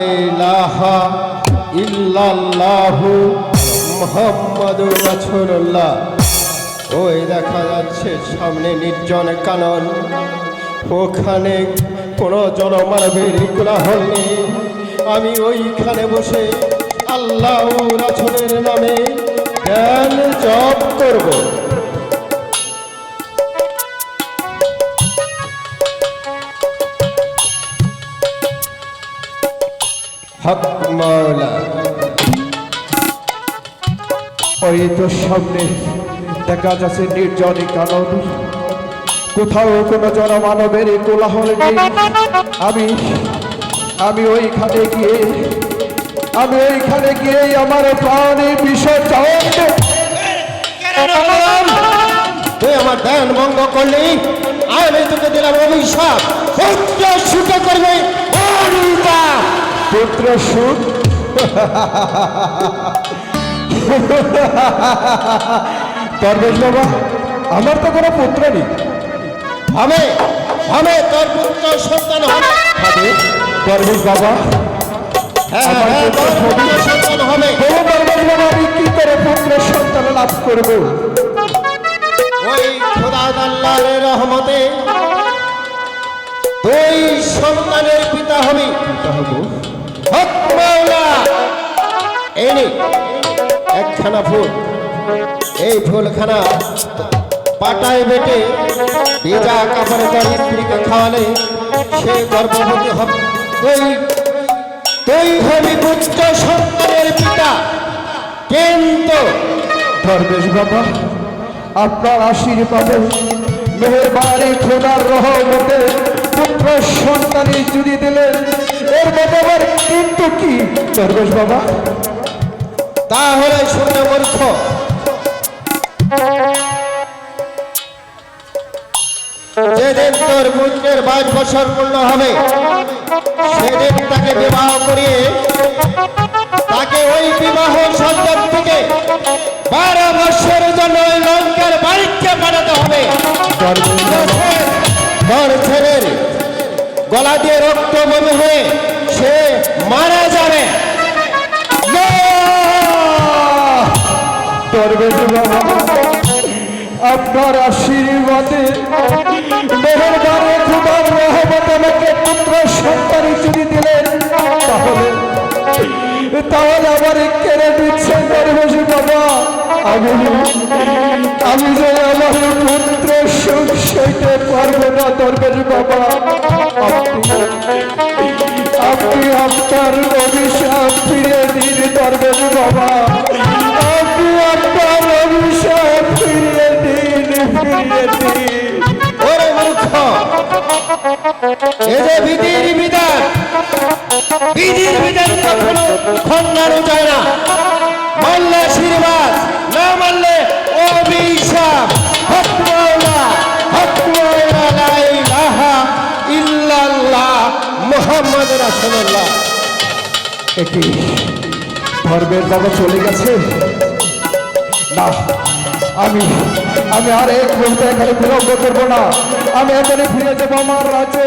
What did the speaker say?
ইলাহা ইল্লাল্লাহু মুহাম্মাদুর রাসূলুল্লাহ। ওই দেখা যাচ্ছে সামনে নির্জন কানন। ওখানে কোনো জনমানবের কোলাহল নেই। আমি ওইখানে বসে আল্লাহ রাসূলের নামে জ্ঞান জপ করব। হক মাওলা ওই তো সামনে দেখা যাচ্ছে নির্জনী কানন কোথাও কোনো জনমানবের কোলাহল নেই আমি আমি ওইখানে গিয়ে, আমি ওইখানে গিয়ে আমার প্রাণে দেব। তুই আমার ধ্যান ভঙ্গ করলি আমি তোকে দিলাম অভিশাপ করবে। পুত্র সুখ পরবেশ বাবা আমার তো কোনো পুত্র নেই। আমি আমি তোর পুত্র সন্তান হবে। পরবেশ বাবা। হ্যাঁ হ্যাঁ আমি কি করে পুত্র সন্তান লাভ করব? ওই খোদা আল্লাহর রহমতে তুই সন্তানের পিতা হবি। হব? একখানা ফুল। এই ফুলখানা পাটায় বেটে ভেজা কাপড়ে তার স্ত্রীকে খাওয়ালে সে গর্ভবতী হবে। তুই তুই হবি পুত্র সন্তানের পিতা। কিন্তু ধর্মেশ বাবা, আপনার আশীর্বাদে মেহরবানি খোদার রহমতে পুত্র সন্তানি জুড়ি দিলেন। এর আবার কিন্তু কি? ধর্মেশ বাবা। তাহলে শুনে মূর্খ। যেদিন তোর পুত্রের বাইশ বছর পূর্ণ হবে সেদিন তাকে বিবাহ করিয়ে তাকে ওই বিবাহ সন্তান থেকে বারো বছরের জন্য ওই লঙ্কার বাড়িতে পাঠাতে হবে। গলা দিয়ে রক্ত বমি হয়ে সে মারা যাবে। আপনার আশীর্বাদে রহমতে আমাকে পুত্র সন্তানি জুড়ি দিলেন, তাহলে তাহলে আবার কেড়ে দিচ্ছেন দরবেশ বাবা। আমি আমি যে আমার পুত্র সুখ সইতে পারব না দরবেশ বাবা। বাবা আপনি আপনার অভিশাপ ফিরিয়ে দিন ফিরিয়ে দিন। ওরে মূর্খ। এ যে বিধির বিধান বিধির বিধান কখনো খন্ডানো যায় না। মানলে আশীর্বাদ, না মানলে অভিশাপ। হক মাওলা হক মাওলা লা ইলাহা ইল্লাল্লাহ মুহাম্মদ রাসূলুল্লাহ। এটি ধর্মের বাবা চলে গেছে। না, আমি আমি আর এক মুহূর্তে এখানে বিলম্ব করব না। আমি এখানে ফিরে যাব আমার রাজ্যে।